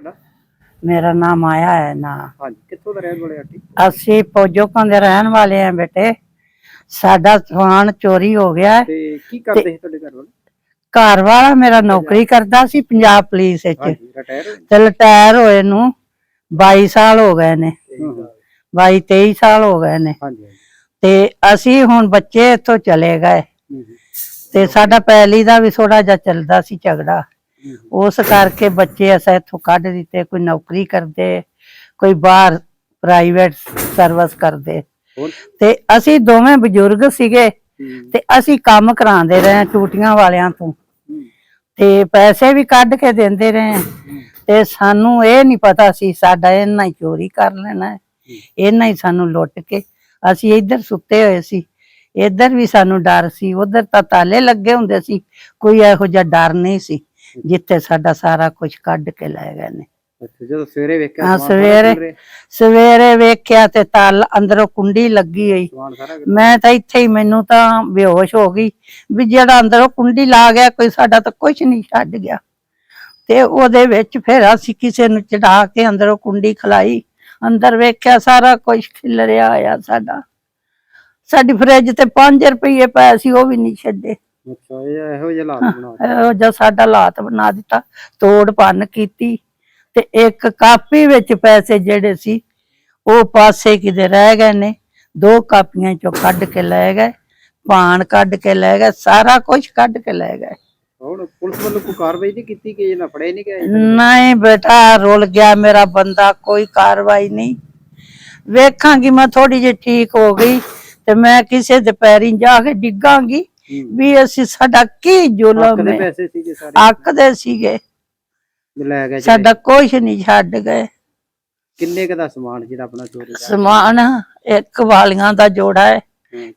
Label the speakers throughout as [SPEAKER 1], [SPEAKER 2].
[SPEAKER 1] ਤੁਹਾਡਾ?
[SPEAKER 2] ਮੇਰਾ ਨਾਮ ਆਇਆ ਹੈ ਨਾ।
[SPEAKER 1] ਹਾਂਜੀ ਕਿੱਥੋਂ ਦਾ ਰਹਿਣ ਵਾਲੇ ਆਂਟੀ
[SPEAKER 2] ਅਸੀਂ ਪੋਜੋਕਾਂ ਦੇ ਰਹਿਣ ਵਾਲੇ ਆ ਬੇਟੇ। ਸਾਡਾ ਸਮਾਨ ਚੋਰੀ ਹੋ ਗਿਆ ਹੈ।
[SPEAKER 1] ਤੇ ਕੀ ਕਰਦੇ ਸੀ ਤੁਹਾਡੇ ਘਰ ਵਾਲੇ?
[SPEAKER 2] ਘਰ ਵਾਲਾ ਮੇਰਾ ਨੌਕਰੀ ਕਰਦਾ ਸੀ ਪੰਜਾਬ ਪੁਲਿਸ ਵਿੱਚ।
[SPEAKER 1] ਹਾਂਜੀ ਰਿਟਾਇਰ ਹੋਏ?
[SPEAKER 2] ਤੇ ਰਿਟਾਇਰ ਹੋਏ ਨੂੰ 22 ਸਾਲ ਹੋ ਗਏ ਨੇ।
[SPEAKER 1] ਹੂੰ।
[SPEAKER 2] 22 23 ਸਾਲ ਹੋ ਗਏ ਨੇ।
[SPEAKER 1] ਹਾਂਜੀ ਹਾਂਜੀ।
[SPEAKER 2] ਤੇ ਅਸੀਂ ਹੁਣ ਬੱਚੇ ਇੱਥੋਂ ਚਲੇ ਗਏ।
[SPEAKER 1] ਹੂੰ, ਹੂੰ,
[SPEAKER 2] ਤੇ ਸਾਡਾ ਪਹਿਲੀ ਦਾ ਵੀ ਥੋੜਾ ਜਿਹਾ ਚੱਲਦਾ ਸੀ ਝਗੜਾ। ਉਸ ਕਰਕੇ ਬੱਚੇ ਅਸਾਂ ਇੱਥੋਂ ਕੱਢ ਦਿੱਤੇ ਕੋਈ ਨੌਕਰੀ ਕਰਦੇ ਕੋਈ ਬਾਹਰ ਪ੍ਰਾਈਵੇਟ ਸਰਵਿਸ ਕਰਦੇ। ਤੇ ਅਸੀਂ ਦੋਵੇਂ ਬਜ਼ੁਰਗ ਸੀਗੇ ਤੇ ਅਸੀਂ ਕੰਮ ਕਰਾਉਂਦੇ ਰਹੇ ਟੂਟੀਆਂ ਵਾਲਿਆਂ ਤੋਂ। ਤੇ ਪੈਸੇ ਵੀ ਕੱਢ ਕੇ ਦਿੰਦੇ ਰਹੇ ਤੇ ਸਾਨੂੰ ਇਹ ਨਹੀਂ ਪਤਾ ਸੀ ਸਾਡਾ ਇਹਨਾਂ ਹੀ ਚੋਰੀ ਕਰ ਲੈਣਾ। ਇਹਨਾਂ ਹੀ ਸਾਨੂੰ ਲੁੱਟ ਕੇ ਅਸੀਂ ਇੱਧਰ ਸੁੱਤੇ ਹੋਏ ਸੀ। ਇੱਧਰ ਵੀ ਸਾਨੂੰ ਡਰ ਸੀ ਉਧਰ ਤਾਂ ਤਾਲੇ ਲੱਗੇ ਹੁੰਦੇ ਸੀ ਕੋਈ ਇਹੋ ਜਿਹਾ ਡਰ ਨਹੀਂ ਸੀ। ਜਿੱਥੇ ਸਾਡਾ ਸਾਰਾ ਕੁਝ ਕੱਢ ਕੇ ਲੈ ਗਏ ਨੇ।
[SPEAKER 1] ਅੱਛਾ ਜਦੋਂ ਸਵੇਰੇ ਵੇਖਿਆ
[SPEAKER 2] ਹਾਂ,
[SPEAKER 1] ਸਮਾਨ ਸਾਰਾ
[SPEAKER 2] ਸਵੇਰੇ।
[SPEAKER 1] ਰਿਹਾ,
[SPEAKER 2] ਸਵੇਰੇ ਵੇਖਿਆ ਤੇ ਤਾਲ ਅੰਦਰੋਂ ਕੁੰਡੀ ਲੱਗੀ ਹੋਈ।
[SPEAKER 1] ਸਮਾਨ ਸਾਰਾ
[SPEAKER 2] ਮੈਂ ਤਾਂ ਇੱਥੇ ਹੀ ਮੈਨੂੰ ਤਾਂ ਬੇਹੋਸ਼ ਹੋ ਗਈ ਵੀ ਜਿਹੜਾ ਅੰਦਰੋਂ ਕੁੰਡੀ ਲਾ ਗਿਆ ਕੋਈ ਸਾਡਾ ਤਾਂ ਕੁਝ ਨਹੀਂ ਛੱਡ ਗਿਆ। ਤੇ ਉਹਦੇ ਵਿੱਚ ਫਿਰ ਅਸੀਂ ਕਿਸੇ ਨੂੰ ਚੜਾ ਕੇ ਅੰਦਰੋਂ ਕੁੰਡੀ ਖਲਾਈ। ਅੰਦਰ ਵੇਖਿਆ ਸਾਰਾ ਕੁਝ ਖਿਲਰਿਆ ਹੋਇਆ ਸਾਡਾ। ਸਾਡੀ ਫਰਿੱਜ ਤੇ 5 ਰੁਪਏ ਪਏ ਸੀ ਉਹ ਵੀ ਨਹੀਂ ਛੱਡੇ।
[SPEAKER 1] ਅੱਛਾ ਇਹ ਇਹੋ ਜਿਹੇ ਹਾਲਾਤ ਬਣਾ ਦਿੱਤੇ।
[SPEAKER 2] ਇਹੋ ਜਿਹਾ ਸਾਡਾ ਹਾਲਾਤ ਬਣਾ ਦਿੱਤਾ ਤੋੜ ਭੰਨ ਕੀਤੀ ਤੇ ਇੱਕ ਕਾਪੀ ਵਿੱਚ ਪੈਸੇ ਜਿਹੜੇ ਸੀ ਉਹ ਪਾਸੇ ਕਿਤੇ ਰਹਿ ਗਏ ਨੇ ਦੋ ਕਾਪੀਆਂ ਚੋਂ ਕੱਢ ਕੇ ਲੈ ਗਏ ਪਾਣ ਕੱਢ ਕੇ ਲੈ ਗਏ ਸਾਰਾ ਕੁਝ ਕੱਢ ਕੇ ਲੈ ਗਏ
[SPEAKER 1] ਹੁਣ ਪੁਲਿਸ ਵੱਲੋਂ ਕੋਈ ਕਾਰਵਾਈ ਨਹੀਂ ਕੀਤੀ ਕਿ ਇਹਨਾਂ ਫੜੇ ਨਹੀਂ ਗਏ
[SPEAKER 2] ਨਹੀਂ ਬੇਟਾ ਰੁਲ ਗਿਆ ਮੇਰਾ ਬੰਦਾ ਕੋਈ ਕਾਰਵਾਈ ਨਹੀਂ ਵੇਖਾਂਗੀ ਮੈਂ ਥੋੜੀ ਜਿਹੀ ਠੀਕ ਹੋ ਗਈ ਤੇ ਮੈਂ ਕਿਸੇ ਦੇ ਪੈਰੀਂ ਜਾ ਕੇ ਡਿੱਗਾਂਗੀ। ਵੀ ਅਸੀਂ ਸਾਡਾ ਕੀ ਜ਼ੁਲਮ ਹੈ?
[SPEAKER 1] ਪੈਸੇ ਸੀਗੇ ਸਾਰੇ।
[SPEAKER 2] ਸੀਗੇ।
[SPEAKER 1] ਲੈ ਗਏ?
[SPEAKER 2] ਸਾਡਾ ਕੁਝ ਨਹੀਂ ਛੱਡ ਗਏ।
[SPEAKER 1] ਕਿੰਨੇ ਕ ਦਾ ਸਮਾਨ ਜਿਹੜਾ ਆਪਣਾ ਚੋਰੀ ਦਾ?
[SPEAKER 2] ਸਮਾਨ ਇੱਕ ਵਾਲੀਆਂ ਦਾ ਜੋੜਾ ਹੈ।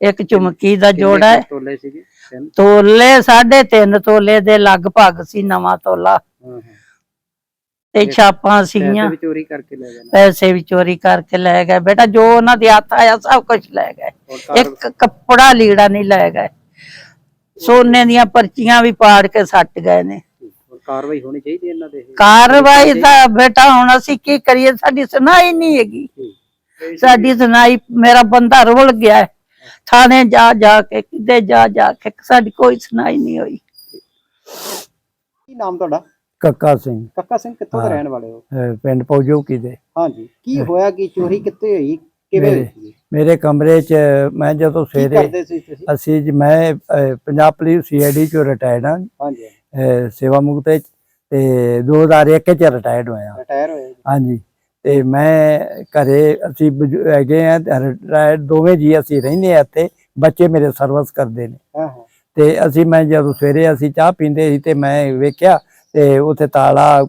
[SPEAKER 2] ਇੱਕ ਚੁਮਕੀ ਦਾ ਜੋੜਾ ਹੈ।
[SPEAKER 1] ਤੋਲੇ ਸੀਗੇ? ਤਿੰਨ?
[SPEAKER 2] ਤੋਲੇ ਸਾਢੇ ਤਿੰਨ ਤੋਲੇ ਦੇ ਲਗਭਗ ਸੀ ਨਵਾਂ ਤੋਲਾ। ਤੇ ਛਾਪਾਂ
[SPEAKER 1] ਪੈਸੇ
[SPEAKER 2] ਸੀਗੀਆਂ।
[SPEAKER 1] ਵੀ ਚੋਰੀ ਕਰਕੇ ਲੈ ਗਏ ਨਾ।
[SPEAKER 2] ਪੈਸੇ ਵੀ ਚੋਰੀ ਕਰਕੇ ਲੈ ਗਏ। ਬੇਟਾ ਜੋ ਉਹਨਾਂ ਦੇ ਹੱਥ ਆਇਆ ਸਭ ਕੁਝ ਲੈ ਗਏ। ਇੱਕ ਕੱਪੜਾ ਲੀੜਾ ਨਹੀਂ ਲੈ ਗਏ। ਸੋਨੇ ਦੀਆਂ ਪਰਚੀਆਂ ਵੀ ਪਾੜ ਕੇ ਸੱਟ ਗਏ ਨੇ।
[SPEAKER 1] ਕਾਰਵਾਈ ਹੋਣੀ ਚਾਹੀਦੀ ਇਹਨਾਂ ਦੇ
[SPEAKER 2] ਕਾਰਵਾਈ ਤਾਂ ਬੇਟਾ ਹੁਣ ਅਸੀਂ ਕੀ ਕਰੀਏ? ਸਾਡੀ ਸੁਣਾਈ ਨਹੀਂ ਹੈਗੀ। ਸਾਡੀ ਸੁਣਾਈ ਮੇਰਾ ਬੰਦਾ ਰੁਲ ਗਿਆ ਹੈ। ਥਾਣੇ ਜਾ ਜਾ ਕੇ ਕਿਤੇ ਜਾ ਜਾ ਕੇ ਸਾਡੀ ਕੋਈ ਸੁਣਾਈ ਨਹੀਂ ਹੋਈ।
[SPEAKER 1] ਕੀ ਨਾਮ ਤੁਹਾਡਾ?
[SPEAKER 3] ਕੱਕਾ ਸਿੰਘ।
[SPEAKER 1] ਕੱਕਾ ਸਿੰਘ ਕਿੱਥੋਂ ਦੇ। ਰਹਿਣ ਵਾਲੇ ਹੋ?
[SPEAKER 3] ਪਿੰਡ ਪੌਜੋਕੀ ਦੇ।
[SPEAKER 1] ਹਾਂਜੀ। ਕੀ ਹੋਇਆ ਕਿ ਚੋਰੀ ਕਿੱਥੇ ਹੋਈ? ਕਿਵੇਂ ਹੋਈ
[SPEAKER 3] ਮੇਰੇ- ਕਮਰੇ 'ਚ ਮੈਂ ਜਦੋਂ ਸਵੇਰੇ
[SPEAKER 1] ਕਰਦੇ ਸੀ ਤੁਸੀਂ?
[SPEAKER 3] ਅਸੀਂ ਜੀ ਮੈਂ ਅਹ, ਪੰਜਾਬ ਪੁਲਿਸ ਸੀਆਈਡੀ ਚੋਂ ਰਿਟਾਇਰਡ ਹਾਂ।
[SPEAKER 1] ਹਾਂਜੀ
[SPEAKER 3] ਅਹ, ਸੇਵਾ ਮੁਕਤ ਵਿੱਚ ਤੇ 2001 ਚ ਰਿਟਾਇਰਡ ਹੋਇਆ।
[SPEAKER 1] ਰਿਟਾਇਰ ਹੋਏ ਜੀ।
[SPEAKER 3] ਹਾਂਜੀ। ਤੇ ਮੈਂ ਘਰੇ ਅਸੀਂ ਬਜ਼ੁ- ਹੈਗੇ ਆ ਰਿਟਾਇਰਡ ਦੋਵੇਂ ਜੀ ਅਸੀਂ ਰਹਿੰਦੇ ਆ ਇੱਥੇ। ਬੱਚੇ ਮੇਰੇ ਸਰਵਿਸ ਕਰਦੇ ਨੇ।
[SPEAKER 1] ਹਾਂ ਹਾਂ।
[SPEAKER 3] ਤੇ ਅਸੀਂ ਮੈਂ ਜਦੋਂ ਸਵੇਰੇ ਅਸੀਂ ਚਾਹ ਪੀਂਦੇ ਸੀ ਤੇ ਮੈਂ ਵੇਖਿਆ ਤੇ ਉੱਥੇ ਤਾਲਾ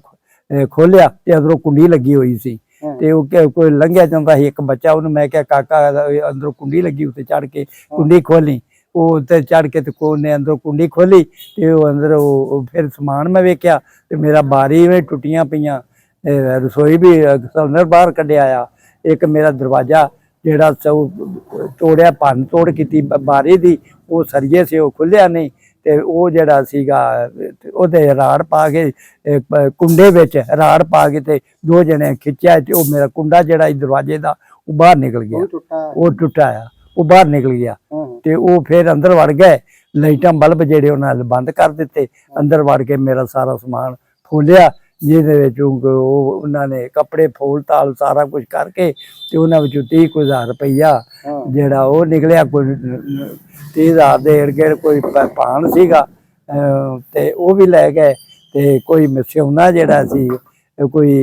[SPEAKER 3] ਖੋਲਿਆ ਤੇ ਅੰਦਰੋਂ ਕੁੰਡੀ ਲੱਗੀ ਹੋਈ ਸੀ। ਤੇ ਉਹ ਕੋਈ ਲੰਘਿਆ ਜਾਂਦਾ ਸੀ ਇੱਕ ਬੱਚਾ ਉਹਨੂੰ ਮੈਂ ਕਿਹਾ ਕਾਕਾ ਅੰਦਰੋਂ ਕੁੰਡੀ ਲੱਗੀ ਉੱਤੇ ਚੜ ਕੇ ਕੁੰਡੀ ਖੋਲੀ ਉਹ ਉੱਤੇ ਚੜ ਕੇ ਤੇ ਕੋਨੇ ਅੰਦਰੋਂ ਕੁੰਡੀ ਖੋਲੀ ਤੇ ਉਹ ਅੰਦਰ ਉਹ ਫਿਰ ਸਮਾਨ ਮੈਂ ਵੇਖਿਆ ਤੇ ਮੇਰਾ ਬਾਰੀ ਵਿੱਚ ਟੁੱਟੀਆਂ ਪਈਆਂ। ਰਸੋਈ ਵੀ ਸਿਲੰਡਰ ਬਾਹਰ ਕੱਢਿਆ ਆ। ਇੱਕ ਮੇਰਾ ਦਰਵਾਜ਼ਾ ਜਿਹੜਾ ਤੋੜਿਆ ਭੰਨ ਤੋੜ ਕੀਤੀ ਬਾਰੀ ਦੀ ਉਹ ਸਰੀਏ ਸੀ ਉਹ ਖੁੱਲਿਆ ਨਹੀਂ। ਤੇ ਉਹ ਜਿਹੜਾ ਸੀਗਾ ਉਹਦੇ ਰਾੜ ਪਾ ਕੇ ਕੁੰਡੇ ਵਿੱਚ ਰਾੜ ਪਾ ਕੇ ਤੇ ਦੋ ਜਣੇ ਖਿੱਚਿਆ ਤੇ ਉਹ ਮੇਰਾ ਕੁੰਡਾ ਜਿਹੜਾ ਦਰਵਾਜ਼ੇ ਦਾ ਉਹ ਬਾਹਰ ਨਿਕਲ ਗਿਆ। ਉਹ ਟੁੱਟਾ ਆ ਉਹ ਬਾਹਰ ਨਿਕਲ ਗਿਆ। ਤੇ ਉਹ ਫਿਰ ਅੰਦਰ ਵੜ ਗਏ। ਲਾਈਟਾਂ ਬਲਬ ਜਿਹੜੇ ਉਹਨਾਂ ਨੇ ਬੰਦ ਕਰ ਦਿੱਤੇ। ਅੰਦਰ ਵੜ ਕੇ ਮੇਰਾ ਸਾਰਾ ਸਮਾਨ ਫੋਲਿਆ ਜਿਹਦੇ ਵਿੱਚ ਉਹ ਉਹ ਉਹਨਾਂ ਨੇ ਕੱਪੜੇ ਫੋਲ ਤਾਲ ਸਾਰਾ ਕੁਝ ਕਰਕੇ ਤੇ ਉਹਨਾਂ ਵਿੱਚੋਂ 30 ਕੁ ਹਜ਼ਾਰ ਰੁਪਈਆ
[SPEAKER 1] ਹਾਂ।
[SPEAKER 3] ਜਿਹੜਾ ਉਹ ਨਿਕਲਿਆ ਕੋਈ 30000 ਦੇ ਏੜ ਕੋਈ ਪ- ਭਾਣ ਸੀਗਾ ਤੇ ਉਹ ਵੀ ਲੈ ਗਏ ਤੇ ਕੋਈ ਮਿਸਿਉਣਾ ਜਿਹੜਾ ਸੀ ਕੋਈ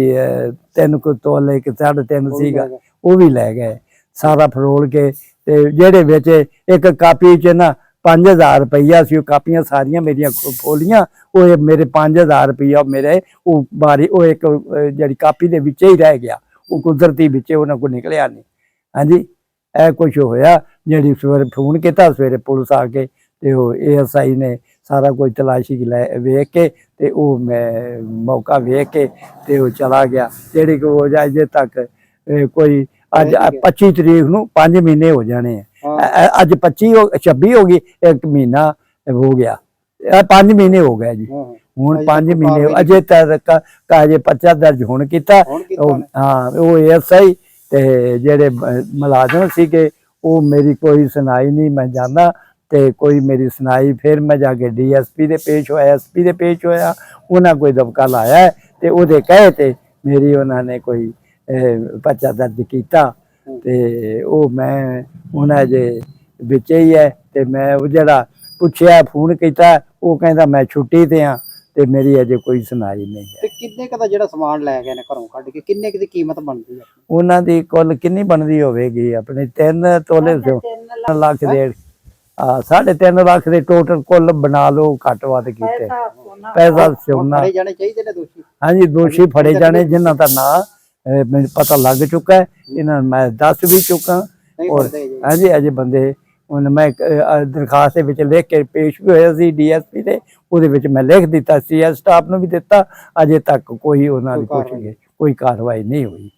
[SPEAKER 3] ਤਿੰਨ ਕੁ ਤੋਲੇ ਕਿ ਸਾਢੇ ਤਿੰਨ ਸੀਗਾ। ਉਹ ਵੀ ਲੈ ਗਏ ਸਾਰਾ ਫਰੋਲ ਕੇ ਤੇ ਜਿਹੜੇ ਵਿੱਚ ਇੱਕ ਕਾਪੀ 'ਚ ਨਾ 5000 ਰੁਪਈਆ ਸੀ ਉਹ ਕਾਪੀਆਂ ਸਾਰੀਆਂ ਮੇਰੀਆਂ ਖੋਲੀਆਂ ਉਹ ਮੇਰੇ 5000 ਰੁਪਈਆ ਮੇਰੇ ਉਹ ਬਾਰੀ ਉਹ ਇੱਕ ਜਿਹੜੀ ਕਾਪੀ ਦੇ ਵਿੱਚ ਹੀ ਰਹਿ ਗਿਆ ਉਹ ਕੁਦਰਤੀ ਵਿੱਚ ਉਹਨਾਂ ਕੋ ਨਿਕਲਿਆ ਨਹੀਂ ਹਾਂਜੀ ਇਹ ਕੁਝ ਹੋਇਆ ਜਿਹੜੀ ਸਵੇਰੇ ਫੋਨ ਕੀਤਾ ਸਵੇਰੇ ਪੁਲਿਸ ਆ ਕੇ ਤੇ ਉਹ ਏਐਸਆਈ ਨੇ ਸਾਰਾ ਕੁਝ ਤਲਾਸ਼ੀ ਲੈ ਵੇਖ ਕੇ ਤੇ ਉਹ ਮੈਂ ਮੌਕਾ ਵੇਖ ਕੇ ਤੇ ਉਹ ਚਲਾ ਗਿਆ। ਜਿਹੜੀ ਕੋ ਹੋ ਜਾਏ ਜੇ ਤੱਕ ਕੋਈ ਅੱਜ
[SPEAKER 1] ਰਹਿ ਗਿਆ।
[SPEAKER 3] 25 ਤਰੀਕ ਨੂੰ 5 ਮਹੀਨੇ ਹੋ ਜਾਣੇ ਆ। ਅੱਜ 25 ਹੋ 26 ਹੋ ਗਈ ਇੱਕ ਮਹੀਨਾ ਹੋ ਗਿਆ। ਇਹ 5 ਮਹੀਨੇ ਹੋ ਗਏ ਜੀ। ਹੁਣ
[SPEAKER 1] ਅਜੇ
[SPEAKER 3] 5
[SPEAKER 1] ਤੱਕ
[SPEAKER 3] ਮਹੀਨੇ ਅਜੇ ਤੱਕ ਕਾਜੇ ਪਰਚਾ ਦਰਜ ਹੁਣ ਕੀਤਾ? ਹਾਂ ਉਹ ਐਸਆਈ ਤੇ ਜਿਹੜੇ ਬ- ਮੁਲਾਜ਼ਮ ਸੀਗੇ, ਉਹ ਮੇਰੀ ਕੋਈ ਸੁਣਾਈ ਨਹੀਂ, ਮੈਂ ਜਾਂਦਾ ਤੇ ਕੋਈ ਮੇਰੀ ਸੁਣਾਈ ਫਿਰ ਮੈਂ ਜਾ ਕੇ ਡੀਐਸਪੀ ਦੇ ਪੇਸ਼ ਹੋਇਆ ਐਸਪੀ ਦੇ ਪੇਸ਼ ਹੋਇਆ, ਉਹਨਾਂ ਕੋਈ ਦਬਕਾ ਲਾਇਆ ਹੈ ਤੇ ਉਹਦੇ ਕਹੇ ਤੇ ਮੇਰੀ ਉਹਨਾਂ ਨੇ ਕੋਈ ਪਰਚਾ ਦਰਜ ਕੀਤਾ ਤੇ ਉਹ ਮੈਂ ਉਹਨਾਂ ਦੇ ਵਿੱਚ ਹੀ ਹੈ ਤੇ ਮੈਂ ਉਹ ਜਿਹੜਾ ਪੁੱਛਿਆ, ਫੋਨ ਕੀਤਾ, ਉਹ ਕਹਿੰਦਾ ਮੈਂ ਛੁੱਟੀ ਤੇ ਆ। ਤੇ ਮੇਰੀ ਅਜੇ ਕੋਈ ਸੁਣਾਈ ਨਹੀਂ ਹੈ।
[SPEAKER 1] ਤੇ ਕਿੰਨੇ ਕ ਦਾ ਜਿਹੜਾ ਸਮਾਨ ਲੈ ਗਏ ਨੇ ਘਰੋਂ ਕੱਢ ਕੇ ਕਿੰਨੇ ਕ ਦੀ ਕੀਮਤ ਬਣਦੀ ਹੈ?
[SPEAKER 3] ਉਹਨਾਂ ਦੀ ਕੁੱਲ ਕਿੰਨੀ ਬਣਦੀ ਹੋਵੇਗੀ? ਆਪਣੇ 3 ਤੋਲੇ ਚੋਂ ਲੱਖ ਦੇ ਆ 3.5 ਲੱਖ ਦੇ ਟੋਟਲ ਕੁੱਲ ਬਣਾ ਲਓ ਘੱਟ ਵੱਧ ਕੀਤੇ। ਪੈਸਾ ਸੋਨਾ।
[SPEAKER 1] ਫੜੇ ਜਾਣੇ ਚਾਹੀਦੇ ਨੇ ਦੋਸ਼ੀ?
[SPEAKER 3] ਹਾਂਜੀ ਦੋਸ਼ੀ ਫੜੇ ਜਾਣੇ ਜਿਨ੍ਹਾਂ ਦਾ ਨਾਂ ਮੈਨੂੰ ਪਤਾ ਲੱਗ ਚੁੱਕਾ ਹੈ। ਇਹਨਾਂ ਨੂੰ ਮੈਂ ਦੱਸ ਵੀ ਚੁੱਕਾ। ਔਰ ਹਾਂਜੀ ਅਜੇ ਬੰਦੇ ਹੁਣ ਮੈਂ ਦਰਖਾਸਤ ਦੇ ਵਿੱਚ ਲਿਖ ਕੇ ਪੇਸ਼ ਵੀ ਹੋਇਆ ਸੀ ਡੀਐਸਪੀ ਦੇ ਉਹਦੇ ਵਿੱਚ ਮੈਂ ਲਿਖ ਦਿੱਤਾ ਸੀ ਸਟਾਫ ਨੂੰ ਵੀ ਦਿੱਤਾ ਅਜੇ ਤੱਕ ਕੋਈ ਉਹਨਾਂ ਦੀ ਕੋਈ ਕਾਰਵਾਈ ਨਹੀਂ ਹੋਈ।